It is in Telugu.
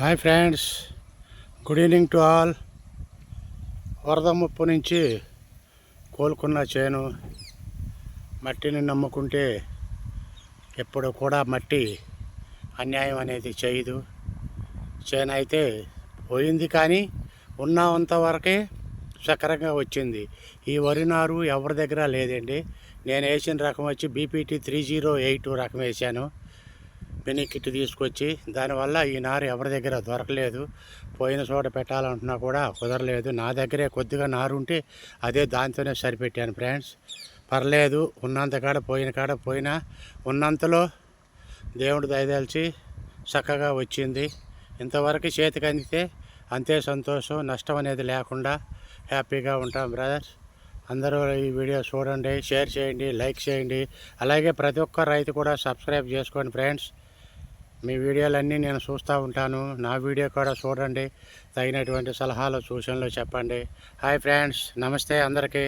Hi friends good evening to all. వరద ముప్పు నుంచి కోలుకున్న చేను మట్టిని నమ్ముకుంటే ఎప్పుడు కూడా మట్టి అన్యాయం అనేది చేయదు. చేను అయితే పోయింది కానీ ఉన్నంత వరకే సక్రంగా వచ్చింది. ఈ వరి నారు ఎవరి దగ్గర లేదండి. నేను వేసిన రకం వచ్చి బీపీటీ త్రీ జీరో ఎయిట్ రకం వేసాను మినీ కిట్ తీసుకొచ్చి దానివల్ల ఈ నారు ఎవరి దగ్గర దొరకలేదు పోయిన చోట పెట్టాలంటున్నా కూడా కుదరలేదు. నా దగ్గరే కొద్దిగా నారు ఉంటే అదే దాంతోనే సరిపెట్టాను ఫ్రెండ్స్. పర్లేదు ఉన్నంత కాడ పోయిన కాడ పోయినా ఉన్నంతలో దేవుడు దయదలిచి చక్కగా వచ్చింది. ఇంతవరకు చేతికి అందితే అంతే సంతోషం నష్టం అనేది లేకుండా హ్యాపీగా ఉంటాం బ్రదర్స్. అందరూ ఈ వీడియో చూడండి షేర్ చేయండి లైక్ చేయండి. అలాగే ప్రతి ఒక్క రైతు కూడా సబ్స్క్రైబ్ చేసుకోండి ఫ్రెండ్స్. మీ వీడియోలన్నీ నేను చూస్తూ ఉంటాను. నా వీడియో కూడా చూడండి. తగినటువంటి సలహాలు సూచనలు చెప్పండి. Hi friends. నమస్తే అందరికీ.